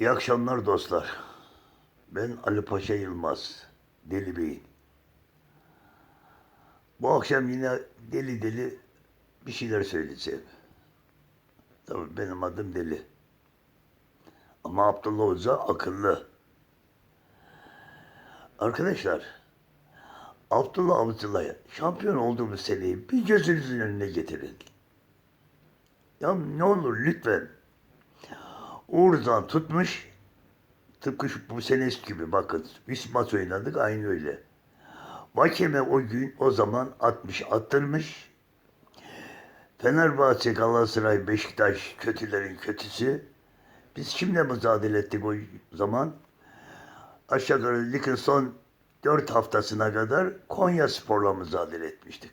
İyi akşamlar dostlar. Ben Ali Paşa Yılmaz, Deli Bey'in. Bu akşam yine deli deli bir şeyler söyleyeceğim. Tabii benim adım Deli. Ama Abdullah Hoca akıllı. Arkadaşlar, Abdullah Avcı'la şampiyon olduğumuz seneyi bir gözünüzün önüne getirin. Ya ne olur lütfen. Uğur'dan tutmuş. Tıpkı şu, bu sene gibi bakın. Üç maç oynadık aynı öyle. Vakeme o gün o zaman 60 attırmış. Fenerbahçe, Galatasaray, Beşiktaş kötülerin kötüsü. Biz kimle mücadele ettik o zaman? Aşağı yukarı ligin son 4 haftasına kadar Konya Spor'la mücadele etmiştik.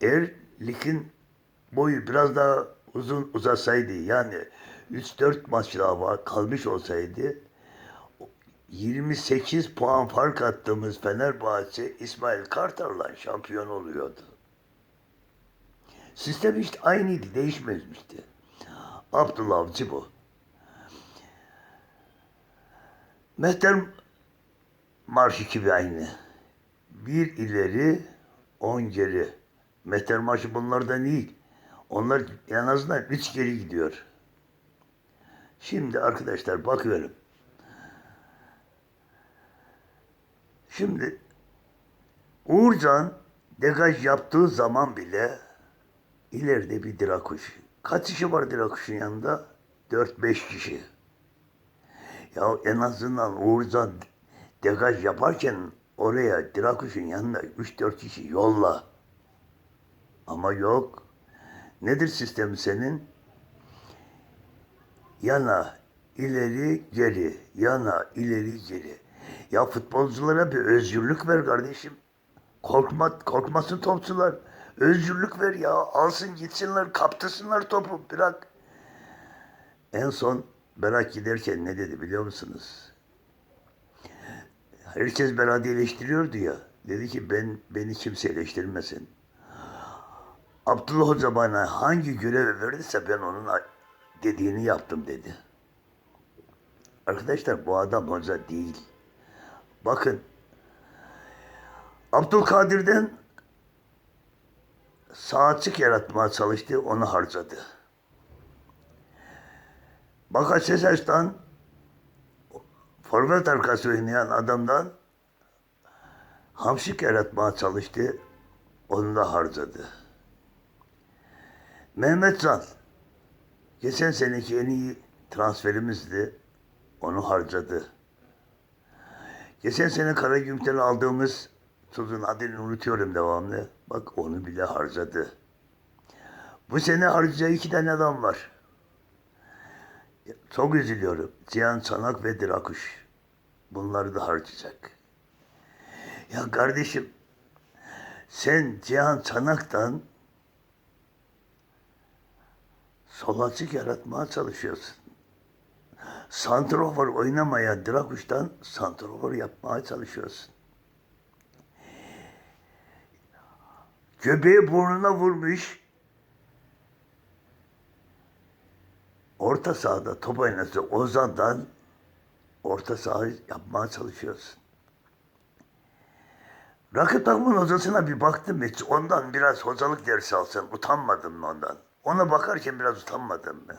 Eğer ligin boyu biraz daha uzun uzasaydı yani 3-4 maç daha kalmış olsaydı 28 puan fark attığımız Fenerbahçe İsmail Kartal'la şampiyon oluyordu. Sistem işte aynıydı, değişmemişti. Abdullah Avcı bu. Mehter marşı gibi aynı. Bir ileri, on geri. Mehter marşı bunlardan değil. Onlar en azından üç geri gidiyor. Şimdi arkadaşlar bakıyorum. Şimdi Uğurcan degaj yaptığı zaman bile ileride bir Drakuş. Kaç kişi var Drakuş'un yanında? 4-5 kişi. Ya en azından Uğurcan degaj yaparken oraya Drakuş'un yanına 3-4 kişi yolla. Ama yok. Nedir sistem senin? Yana, ileri, geri. Yana, ileri, geri. Ya futbolculara bir özgürlük ver kardeşim. Korkma, korkmasın topçular. Özgürlük ver ya. Alsın gitsinler, kaptırsınlar topu. Bırak. En son Berat giderken ne dedi biliyor musunuz? Herkes Berat'ı eleştiriyordu ya. Dedi ki ben beni kimse eleştirmesin. Abdullah Hoca bana hangi görevi verdiyse ben onun dediğini yaptım dedi. Arkadaşlar bu adam hoca değil. Bakın Abdülkadir'den saatçik yaratmaya çalıştı, onu harcadı. Bakasetas'tan forvet arkası oynayan adamdan hamşik yaratmaya çalıştı, onu da harcadı. Mehmet Can, geçen seneki en iyi transferimizdi, onu harcadı. Geçen sene Karagümrük'ten aldığımız çocuğun adını unutuyorum devamlı. Bak onu bile harcadı. Bu sene harcayacağı iki tane adam var. Çok üzülüyorum. Cihan Çanak ve Drakuş. Bunları da harcayacak. Ya kardeşim sen Cihan Çanak'tan sol açık yaratmaya çalışıyorsun. Santrofor oynamayan Drakuş'tan santrofor yapmaya çalışıyorsun. Göbeği burnuna vurmuş. Orta sahada top oynası Ozan'dan orta saha yapmaya çalışıyorsun. Rakip takımın hocasına bir baktım hiç ondan biraz hocalık dersi alsam utanmadım mı ondan? Ona bakarken biraz utanmadım mı?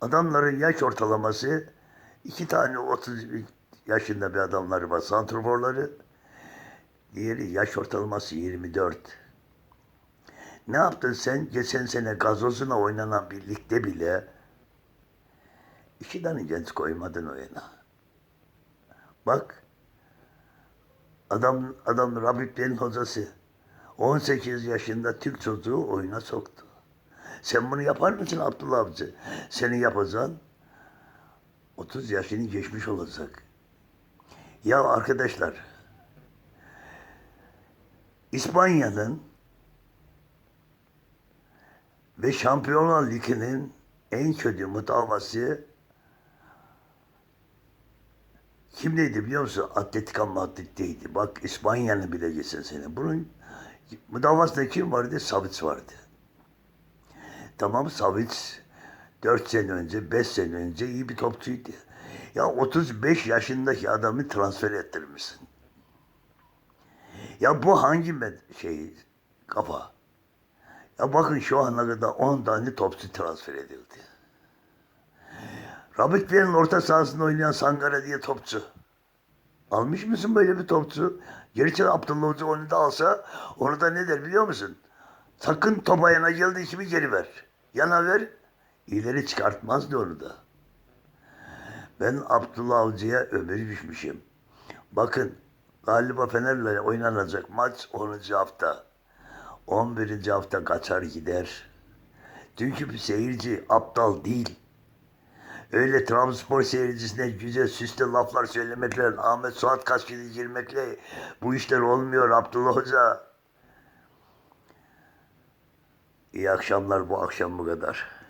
Adamların yaş ortalaması iki tane 30 yaşında bir adamları var santrforları. Diğeri yaş ortalaması 24. Ne yaptın sen? Geçen sene gazozuna oynanan bir ligde bile iki tane genç koymadın oyuna. Bak adam adam Rabiplerin hocası 18 yaşında Türk çocuğu oyuna soktu. Sen bunu yapar mısın Abdullah Avcı? Senin yapacağın 30 yaşını geçmiş olacak. Ya arkadaşlar İspanya'nın ve Şampiyonlar Ligi'nin en kötü mutavası kimdeydi biliyor musun? Atletico Madrid'deydi. Bak İspanya'nın bile geçen sene. Bunun mutavasında kim vardı? Savic vardı. Tamam Savic 4 sene önce, 5 sene önce iyi bir topçuydu. Ya 35 yaşındaki adamı transfer ettirmişsin. Ya bu hangi şey kafa? Ya bakın şu ana kadar 10 tane topçu transfer edildi. Rabit Bey'in orta sahasında oynayan Sangara diye topçu. Almış mısın böyle bir topçu? Gerçi Abdullah Hoca onu da alsa onu da ne der biliyor musun? Sakın topa yana geldi işimi geri ver. Yana ver ileri çıkartmazdı onu da. Ben Abdullah Hoca'ya ömür düşmüşüm. Bakın galiba Fener'le oynanacak maç 10. hafta. 11. hafta kaçar gider. Çünkü bir seyirci aptal değil. Öyle Trabzonspor seyircisine güzel süslü laflar söylemekle, Ahmet Suat Kaskı'nı girmekle bu işler olmuyor Abdullah Hoca. İyi akşamlar bu akşam bu kadar.